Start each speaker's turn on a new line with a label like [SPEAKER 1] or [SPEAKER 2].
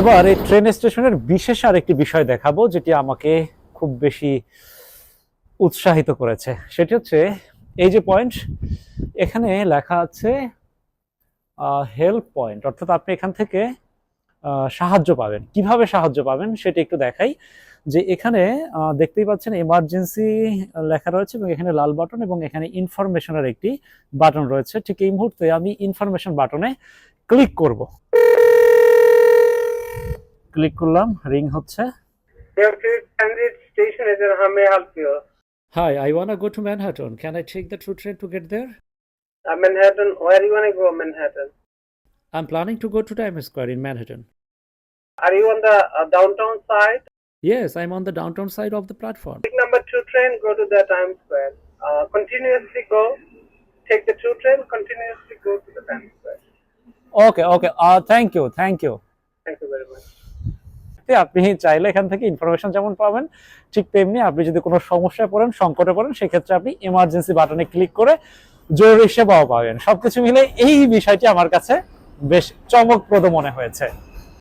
[SPEAKER 1] এবার এই ট্রেন স্টেশনের বিশেষ আরেকটি বিষয় দেখাবো, যেটি আমাকে খুব বেশি উৎসাহিত করেছে। সেটি হচ্ছে, এই যে পয়েন্ট এখানে লেখা আছে হেল্প পয়েন্ট অর্থাৎ আপনি এখান থেকে সাহায্য পাবেন। কীভাবে সাহায্য পাবেন সেটি একটু দেখাই, যে এখানে দেখতেই পাচ্ছেন এমার্জেন্সি লেখা রয়েছে এবং এখানে লাল বাটন এবং এখানে ইনফরমেশনের একটি বাটন রয়েছে। ঠিক এই মুহূর্তে আমি ইনফরমেশন বাটনে ক্লিক করব। ক্লিক করলাম রিং হচ্ছে
[SPEAKER 2] You have to transit station is in how may I help you?
[SPEAKER 1] Hi, I want to go to Manhattan. Can I take the through train to get there?
[SPEAKER 2] Uh, Manhattan, where you want to go, Manhattan?
[SPEAKER 1] I'm planning to go to Times Square in Manhattan.
[SPEAKER 2] Are you on the uh, downtown side?
[SPEAKER 1] Yes, I'm on the downtown side of the platform.
[SPEAKER 2] Take number two train, go to the Times Square. Uh, continuously go, take the two train, continuously go to the Times Square.
[SPEAKER 1] Okay okay thank you thank you
[SPEAKER 2] Thank you very much.
[SPEAKER 1] আপনি চাইলে এখান থেকে information যেমন পাবেন, ঠিক তেমনি আপনি যদি কোনো সমস্যায় পড়েন, সংকটে পড়েন, সেক্ষেত্রে আপনি এমার্জেন্সি বাটনে ক্লিক করে জরুরি সেবাও পাবেন। সবকিছু মিলে এই বিষয়টি আমার কাছে বেশ চমকপ্রদ মনে হয়েছে।